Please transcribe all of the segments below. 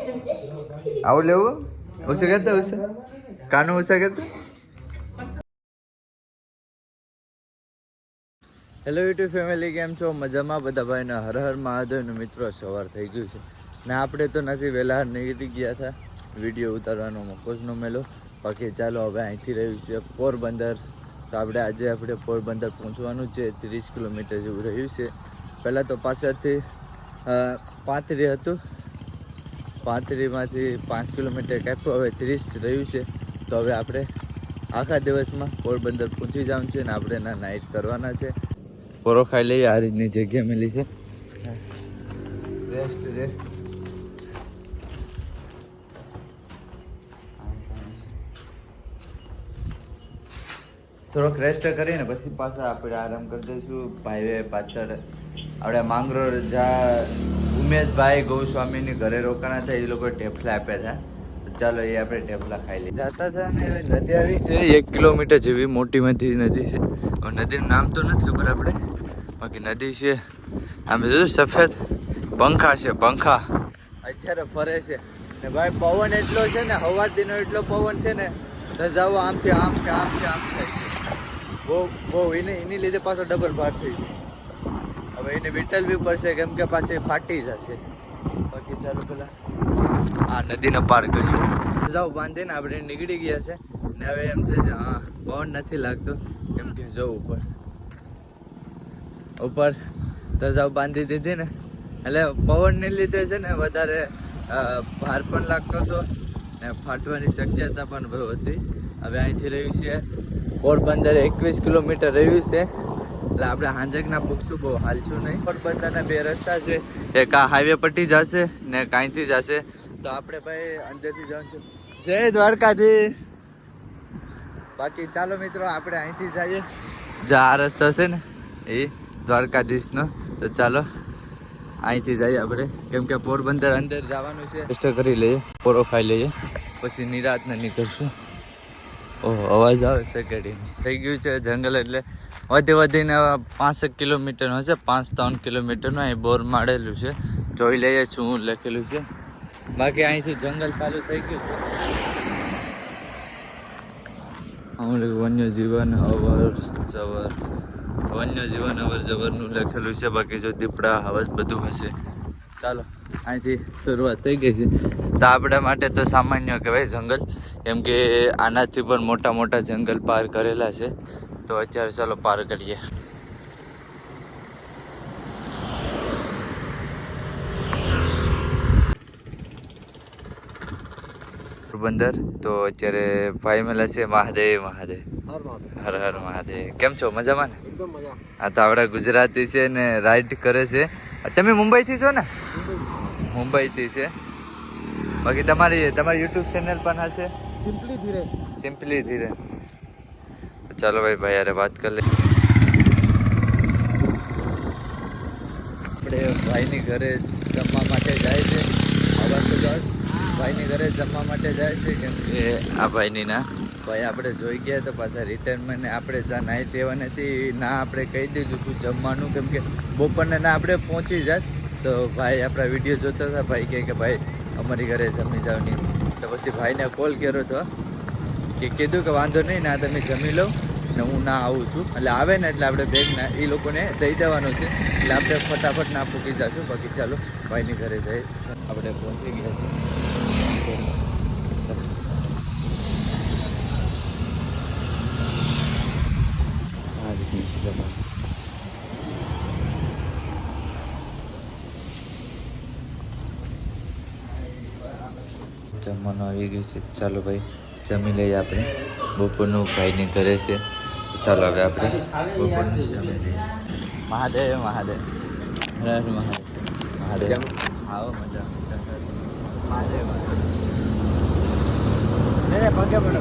આવું લેવું? ઓછું કરતા ઓછું કાનું ઓછા કરતા હેલો યુટ્યુબ ફેમિલી કેમ છો? મજામાં? બધા ભાઈને હર હર મહાદેવનું મિત્રો, સવાર થઈ ગયું છે. ને આપણે તો નથી વહેલા, નીકળી ગયા હતા. વીડિયો ઉતારવાનો મફોજનો મેલો બાકી ચાલો, હવે અહીંથી રહ્યું છે પોરબંદર. તો આપણે આજે આપણે પોરબંદર પહોંચવાનું છે. ત્રીસ કિલોમીટર જેવું રહ્યું છે. પહેલાં તો પાછળથી પાંત્રી હતું. પાંત્રીમાંથી પાંચ કિલોમીટર કાપ્યું હવે ત્રીસ રહ્યું છે. તો હવે આપણે આખા દિવસમાં પોરબંદર પહોંચી જવાનું છે ને આપણે એના નાઇટ કરવાના છે. પોરો ખાઈ લઈએ, આ રીતની જગ્યા મળી છે. રેસ્ટ રેસ્ટ થોડોક રેસ્ટ કરીને પછી પાછા આપણે આરામ કરી દઈશું. ભાઈ પાછળ આપણે માંગરોળ જા ઉમેશભાઈ ગૌસ્વામીની ઘરે રોકાણા હતા એ લોકો ઢેફલા આપ્યા હતા. ચાલો એ આપણે ઢેફલા ખાઈ લઈએ. જતા હતા ને નદી આવી છે, એક કિલોમીટર જેવી મોટી મોટી નદી છે. નદીનું નામ તો નથી ખબર આપણે. બાકી નદી છે, આમ જોયું સફેદ પંખા છે, પંખા. અત્યારે ફરે છે. ને ભાઈ પવન એટલો છે ને હવારદીનો એટલો પવન છે ને ધજાવો આમથી આમ કે આમ કે આમ થાય છે બહુ બહુ, એને, એની લીધે પાછો ડબલ ભાર થઈ છે હવે એને વિટલવી પડશે કેમ કે પાછી ફાટી જશે. બાકી ચાલો પેલા આ નદીને પાર કરીએ. જાઓ બાંધીને આપણે નીકળી ગયા છે. ને હવે એમ થાય છે હા પવન નથી લાગતો. કેમ કે જવું ઉપર. ઉપર ધજાવ બાંધી દીધી ને. એટલે પવનને લીધે છે ને વધારે ભાર પણ લાગતો હતો ને ફાટવાની શક્યતા પણ બહુ હતી. હવે અહીંથી રહ્યું છે પોરબંદર એકવીસ કિલોમીટર રહ્યું છે. એટલે આપણે હાંજકના પૂછશું બહુ હાલશું નહીં. પોરબંદરના બે રસ્તા છે. એક આ હાઈવે પટ્ટી જશે ને અહીંથી જશે. તો આપણે ભાઈ અંદરથી જવાનું જય દ્વારકાધીશ. બાકી ચાલો મિત્રો આપણે અહીંથી જઈએ. જે આ રસ્તો છે ને એ દ્વારકાધીશનો. તો ચાલો અહીંથી જઈએ આપણે. કેમ કે પોરબંદર અંદર જવાનું છે. ટેસ્ટ કરી લઈએ પોરો ખાઈ લઈએ. પછી નિરાતને નીકળશું. ઓહો અવાજ આવે છે થઈ ગયું છે જંગલ એટલે વધી વધીને પાંસઠ કિલોમીટરનો છે પાંચ ત્રણ કિલોમીટરનું અહીં બોર માડેલું છે. જોઈ લઈએ શું લખેલું છે. બાકી અહીંથી જંગલ ચાલુ થઈ ગયું છે. અમુક વન્યજીવન અવર જવર, વન્યજીવન અવર જવરનું લખેલું છે. બાકી જો દીપડા, હવસ બધું હશે. ચાલો, અહીંથી શરૂઆત થઈ ગઈ છે. તો આપણા માટે તો સામાન્ય કહેવાય જંગલ. કેમ કે આનાથી પણ મોટા મોટા જંગલ પાર કરેલા છે. તો અત્યારે ચાલો પાર કરીએ. પોરબંદર તો અત્યારે ભાઈ મેલા છે મહાદેવ. મહાદેવ. હર હર મહાદેવ. કેમ છો? મજામાં ને? આ તો આપણા ગુજરાતી છે ને રાઈડ કરે છે. તમે મુંબઈથી છો ને? મુંબઈથી. છે. બાકી તમારી તમારી યુટ્યુબ ચેનલ પણ હશે? સિમ્પલી ધીરે સિમ્પલી ધીરે ચાલો ભાઈ ભાઈ યારે વાત કરી લે. આપણે ભાઈની ઘરે જમવા માટે જાય છે. આવાજ તો જાઓ ભાઈની ઘરે જમવા માટે જાય છે કેમ કે આ ભાઈની ના. ભાઈ આપણે જોઈ ગયા તો પાછા રિટર્નમાં આપણે જ્યાં નાહી રહેવાની હતી ના આપણે કહી દીધું તું જમવાનું કેમ કે બપોરને ના આપણે પહોંચી જાત. તો ભાઈ આપણા વીડિયો જોતા હતા ભાઈ કહે કે ભાઈ અમારી ઘરે જમી જાવ નહીં તો પછી ભાઈને કોલ કર્યો હતો કે કીધું કે વાંધો નહીં ના તમે જમી લો. ને હું ના આવું છું. એટલે આવે ને એટલે આપણે બેગના એ લોકોને દઈ દેવાનું છે. એટલે આપણે ફટાફટ ના પૂકી જશું. બાકી ચાલો, ભાઈની ઘરે જઈ આપણે પહોંચી ગયા છીએ. જમવાનું આવી ગયું છે. ચાલો ભાઈ, જમી લઈએ આપણે. બપોરનું ભાઈને ઘરે છે. ચાલો હવે આપણે મહાદેવ મહાદેવ. હર મહાદેવ. મહાદેવ. આવો મજા. મહાદેવ પગે પડે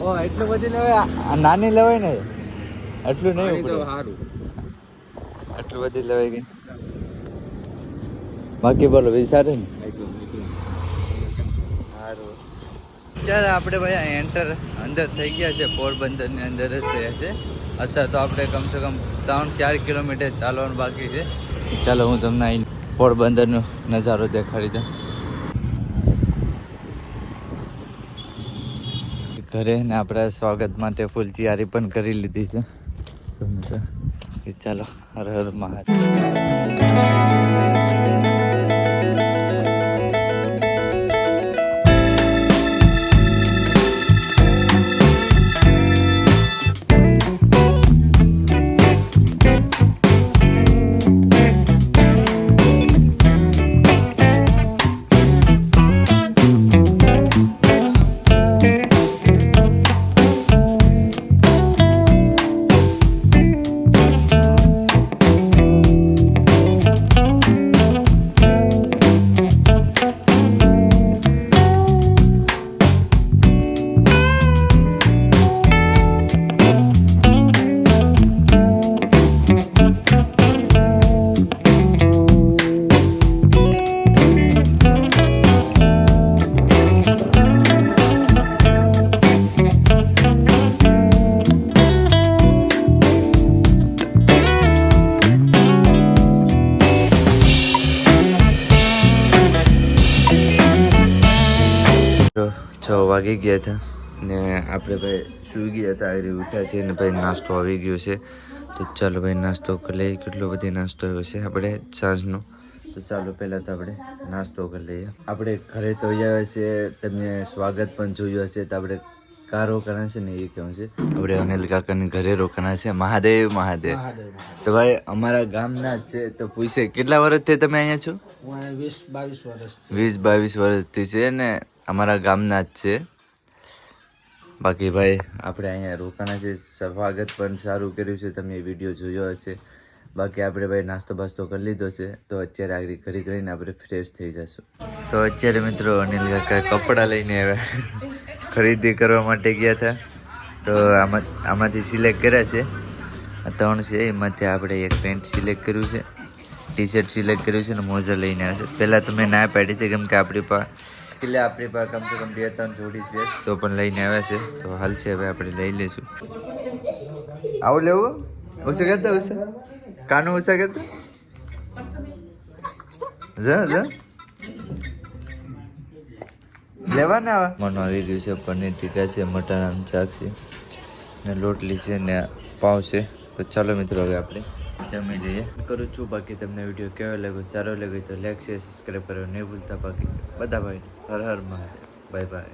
ઓ એટલું બધી લેવાય નાની લેવાય ને. એટલું નહીં. સારું આટલું બધી લેવાય ગઈ બાકી બોલો વિચારે ને સારું ચાલો આપણે ભાઈ એન્ટર અંદર થઈ ગયા છે, પોરબંદરની અંદર જ થયા છે. અત્યારે તો આપણે કમસે કમ ત્રણ ચાર કિલોમીટર ચાલવાનું બાકી છે. ચાલો, હું તમને અહીં પોરબંદરનો નજારો દેખાડી દઉં. ઘરે ને આપણે સ્વાગત માટે ફૂલ તૈયારી પણ કરી લીધી છે. ચાલો, હર હર મહાદેવ. છ વાગી ગયા હતા ને આપણે ભાઈ સૂઈ ગયા હતા આવી ઉઠ્યા છીએ ને ભાઈ નાસ્તો આવી ગયો છે. તો ચાલો ભાઈ નાસ્તો કરી લઈએ. કેટલો બધી નાસ્તો આવ્યો છે આપણે સાંજનો? તો ચાલો પહેલાં તો આપણે નાસ્તો કરી લઈએ. આપણે ઘરે તો આવ્યા છે તમને સ્વાગત પણ જોયું હશે તો આપણે કા રોકાણા છે ને એ કહેવું છે? આપણે અનિલ કાકાની ઘરે રોકાણા છે. મહાદેવ મહાદેવ. તો ભાઈ અમારા ગામના જ છે. તો પૂછે કેટલા વર્ષથી તમે અહીંયા છો? વીસ બાવીસ વર્ષ વીસ બાવીસ વર્ષથી છે ને અમારા ગામના જ છે. બાકી ભાઈ, આપણે અહીંયા રોકાણા છે. સ્વાગત પણ સારું કર્યું છે. તમે વીડિયો જોયો હશે. બાકી આપણે ભાઈ નાસ્તો બાસ્તો કરી લીધો છે. તો અત્યારે આગળ કરી કરીને આપણે ફ્રેશ થઈ જશું. તો અત્યારે મિત્રો અનિલ કાકા કપડાં લઈને આવ્યા. ખરીદી કરવા માટે ગયા હતા. તો આમાં, આમાંથી સિલેક્ટ કર્યા છે. આ ત્રણ છે. એમાંથી આપણે એક પેન્ટ સિલેક્ટ કર્યું છે. ટી શર્ટ સિલેક્ટ કર્યું છે અને મોજા લઈને આવ્યા છે. પહેલાં તો મેં ના પાડી હતી કેમ કે આપણી પાસે એટલે આપણી પાસે કમસે કમ બે, ત્રણ જોડી છે. તો પણ લઈને આવ્યા છે. તો હાલ છે, હવે આપણે લઈ લઈશું. આવું લેવું? ઓછું કરતા ઓછું કાનું ઓછા કરતા? જા જા. લેવાના આવા? મનો આવી ગયું છે, પનીર ટીકા છે મટન શાક છે. ને લોટલી છે ને પાવ છે. તો ચાલો મિત્રો, હવે આપણે જમી લઈએ કરું છું, બાકી તમને વીડિયો કેવો લાગ્યો, સારો લાગ્યો તો લાઈક શેર સબસ્ક્રાઈબ કરો, નહીં ભૂલતા બાકી. બધા ભાઈ હર હર મહાદેવ. Bye bye